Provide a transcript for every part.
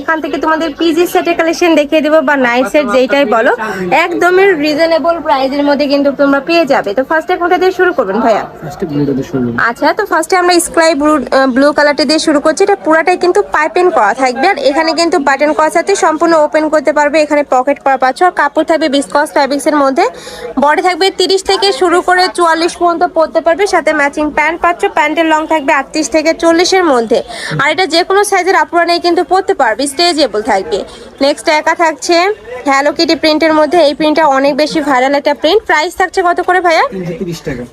এখান থেকে তোমাদের পিজি সেটের কালেকশন দেখিয়ে দেবো বা নাইট সেট যেটাই বলো একদমই রিজনেবল প্রাইসের মধ্যে কিন্তু তোমরা পেয়ে যাবে। তো ফার্স্টে কোনটা দিয়ে শুরু করবেন ভাইয়া। আচ্ছা তো ফার্স্টে আমরা স্কাই ব্লু ব্লু কালারটা দিয়ে শুরু করছি। এটা পুরাটাই কিন্তু পাইপেন করা থাকবে। আর এখানে কিন্তু বাটন করা সাথে সম্পূর্ণ ওপেন করতে পারবে। এখানে পকেট করা পাচ্ছ আর কাপড় থাকবে বিসকস ফ্যাব্রিক্স এর মধ্যে। বডি থাকবে তিরিশ থেকে শুরু করে চুয়াল্লিশ পর্যন্ত পরতে পারবে। সাথে ম্যাচিং প্যান্ট পাচ্ছ প্যান্টের লং থাকবে আটত্রিশ থেকে চল্লিশের মধ্যে। আর এটা যে কোনো সাইজের আপুরা নেই কিন্তু পরতে পারবে। স্ট্রেচেবল থাকবে। নেক্সট একা থাকছে। হ্যালো কিটি প্রিন্টের মধ্যে এই প্রিন্টটা অনেক বেশি ভাইরাল একটা প্রিন্ট প্রাইস থাকছে কত করে ভাইয়া?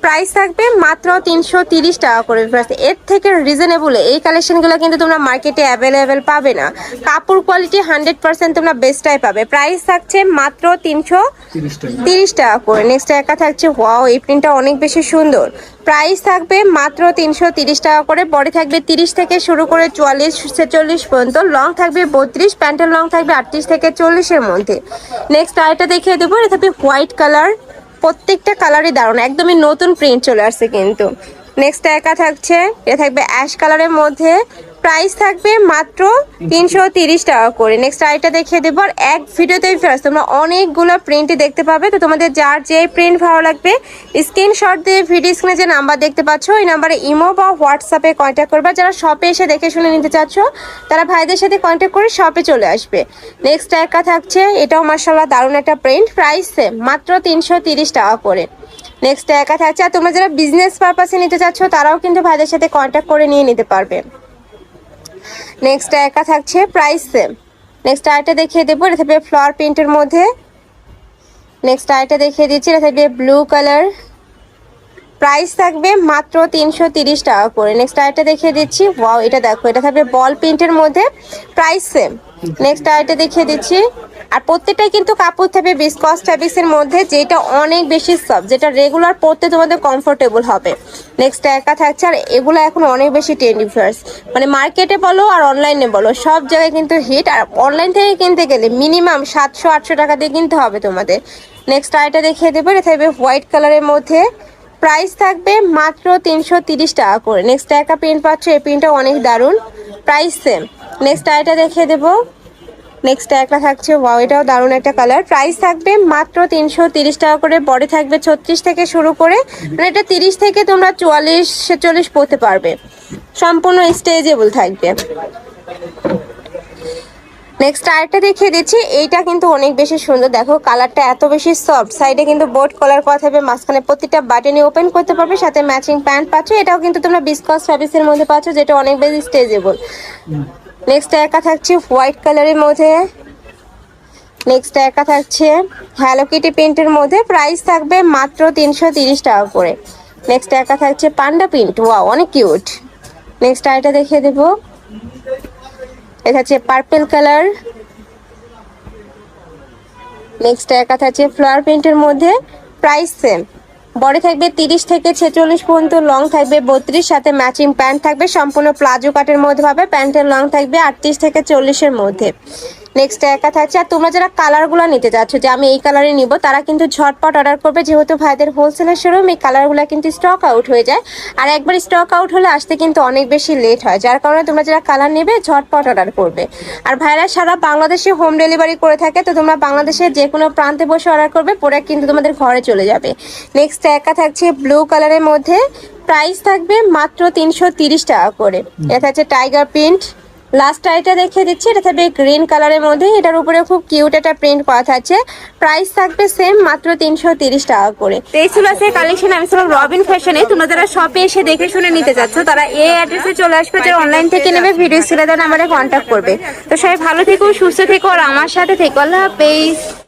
প্রাইস থাকবে মাত্র তিনশো তিরিশ টাকা করে এর থেকে রিজনেবল এই কালেকশনগুলো কিন্তু তোমরা মার্কেটে অ্যাভেলেবেল পাবে না। কাপড় কোয়ালিটি হান্ড্রেড পার্সেন্ট তোমরা বেস্টটাই পাবে। প্রাইস থাকছে মাত্র তিনশো তিরিশ টাকা। তিরিশ টাকা করে। নেক্সট একা থাকছে ওয়াও এই প্রিন্টটা অনেক বেশি সুন্দর। প্রাইস থাকবে মাত্র তিনশো তিরিশ টাকা করে। বডি থাকবে তিরিশ থেকে শুরু করে চুয়াল্লিশ ছেচল্লিশ পর্যন্ত। লং থাকবে বত্রিশ প্যান্টের লং থাকবে আটত্রিশ থেকে চল্লিশের মধ্যে। নেক্সট আরেকটা দেখিয়ে দেবো, এটা থাকবে হোয়াইট কালার প্রত্যেকটা কালারই দারুণ, একদমই নতুন প্রিন্ট চলে আসছে কিন্তু। নেক্সট একা থাকছে, এটা থাকবে অ্যাশ কালারের মধ্যে। প্রাইস থাকবে মাত্র তিনশো টাকা করে। নেক্সট আইটা দেখিয়ে দেবো। আর এক ভিডিওতেই ফেরাস তোমরা অনেকগুলো প্রিন্টই দেখতে পাবে। তো তোমাদের যার যে প্রিন্ট ভালো লাগবে স্ক্রিনশট দিয়ে ভিডিও স্ক্রিনে যে নাম্বার দেখতে পাচ্ছ, ওই নাম্বারে ইমো বা হোয়াটসঅ্যাপে কন্ট্যাক্ট করবে। যারা শপে এসে দেখে শুনে নিতে চাচ্ছ, তারা ভাইদের সাথে কন্ট্যাক্ট করে শপে চলে আসবে। নেক্সট একা থাকছে, এটাও মার্শাল্লাহ দারুণ একটা প্রিন্ট প্রাইস মাত্র তিনশো টাকা করে। নেক্সট একা থাকছে। আর তোমরা যারা বিজনেস পারপাসে নিতে চাচ্ছ, তারাও কিন্তু ভাইদের সাথে কন্ট্যাক্ট করে নিয়ে নিতে পারবে। নেক্সট একা থাকছে প্রাইস সেম নেক্সট আরেকটা দেখিয়ে দেবো, এটা থাকবে ফ্লাওয়ার প্রিন্টের মধ্যে। নেক্সট আরেকটা দেখিয়ে দিচ্ছি, এটা থাকবে ব্লু কালার প্রাইস থাকবে মাত্র তিনশো তিরিশ টাকা করে। নেক্সট আরেকটা দেখিয়ে দিচ্ছি ওয়াও এটা দেখো, এটা থাকবে বল প্রিন্টের মধ্যে প্রাইস সেম নেক্সট আরেকটা দেখিয়ে দিচ্ছি আর প্রত্যেকটাই কিন্তু কাপড় থাকবে বিসকস ফ্যাব্রিক্সের মধ্যে, যেটা অনেক বেশি সফট যেটা রেগুলার পরতে তোমাদের কমফোর্টেবল হবে। নেক্সট একা থাকছে, আর এগুলো এখন অনেক বেশি ট্রেন্ডি ফার্স মানে মার্কেটে বলো আর অনলাইনে বলো, সব জায়গায় কিন্তু হিট আর অনলাইন থেকে কিনতে গেলে মিনিমাম সাতশো, আটশো টাকা দিয়ে কিনতে হবে তোমাদের। নেক্সট আইটা দেখিয়ে দেবো, এটা থাকবে হোয়াইট কালারের মধ্যে। প্রাইস থাকবে মাত্র তিনশো টাকা করে। নেক্সট একা প্রিন্ট পাচ্ছ, এই প্রিন্টটা অনেক দারুণ। প্রাইস সেম নেক্সট আইটা দেখিয়ে দেবো। নেক্সট একটা থাকছে ওয়াও এটাও দারুণ একটা কালার প্রাইস থাকবে মাত্র তিনশো টাকা করে বডি থাকবে ছত্রিশ থেকে শুরু করে মানে এটা তিরিশ থেকে তোমরা চুয়াল্লিশ, ছেচল্লিশ পড়তে পারবে। সম্পূর্ণ স্টেজেবল থাকবে। নেক্সট আরেকটা দেখিয়ে দিচ্ছি, এইটা কিন্তু অনেক বেশি সুন্দর। দেখো কালারটা এত বেশি সফট সাইডে কিন্তু বোর্ড কলার করা থাকবে, মাঝখানে প্রতিটা বাটনে ওপেন করতে পারবে, সাথে ম্যাচিং প্যান্ট পাচ্ছ। এটাও কিন্তু তোমরা বিসকস ফ্যাব্রিক্সের মধ্যে পাচ্ছ, যেটা অনেক বেশি স্টেজেবল নেক্সট একা থাকছে হোয়াইট কালারের মধ্যে। নেক্সট একা থাকছে হ্যালো কিটি প্রিন্টের মধ্যে। প্রাইস থাকবে মাত্র তিনশো তিরিশ টাকা করে। নেক্সট একা থাকছে পান্ডা প্রিন্ট ওয়াও অনেক কিউট নেক্সট আরেকটা দেখিয়ে দেবো। এটা হচ্ছে পার্পেল কালার নেক্সট একা থাকছে ফ্লাওয়ার প্রিন্টের মধ্যে। প্রাইস সেম বডি থাকবে তিরিশ থেকে ছেচল্লিশ পর্যন্ত, লং থাকবে বত্রিশ, সাথে ম্যাচিং প্যান্ট থাকবে, সম্পূর্ণ প্লাজো কাটের মধ্যে পাবে প্যান্টের লং থাকবে আটত্রিশ থেকে চল্লিশের মধ্যে। নেক্সট একা থাকছে। আর তোমরা যারা কালারগুলো নিতে চাচ্ছ যে আমি এই কালারে নিব তারা কিন্তু ঝটপট অর্ডার করবে। যেহেতু ভাইদের হোলসেলের শোরুম এই কালারগুলো কিন্তু স্টক আউট হয়ে যায়। আর একবার স্টক আউট হলে আসতে কিন্তু অনেক বেশি লেট হয়। যার কারণে তোমরা যারা কালার নেবে ঝটপট অর্ডার করবে। আর ভাইরা সারা বাংলাদেশে হোম ডেলিভারি করে থাকে তো তোমরা বাংলাদেশের যে কোনো প্রান্তে বসে অর্ডার করবে প্রোডাক্ট কিন্তু তোমাদের ঘরে চলে যাবে। নেক্সট একা থাকছে ব্লু কালারের মধ্যে। প্রাইস থাকবে মাত্র তিনশো তিরিশ টাকা করে। এটা হচ্ছে টাইগার প্রিন্ট লাস্ট আইটা দেখিয়ে দিচ্ছি, এটা থাকবে গ্রিন কালারের মধ্যে। এটার উপরে খুব কিউট একটা প্রিন্ট করা থাকছে প্রাইস থাকবে সেম মাত্র তিনশো টাকা করে। এই ছিল আছে কালেকশন আমি ছিলাম রবিন ফ্যাশনে তোমরা যারা শপে এসে দেখে শুনে নিতে চাচ্ছ, তারা এই অ্যাড্রেসে চলে আসবে যারা অনলাইন থেকে নেবে ভিডিও ছেড়ে দেন আমাদের কন্ট্যাক্ট করবে। তো সবাই ভালো থেকো, সুস্থ থেকো, আর আমার সাথে থেকো। আল্লাহ হাফেজ।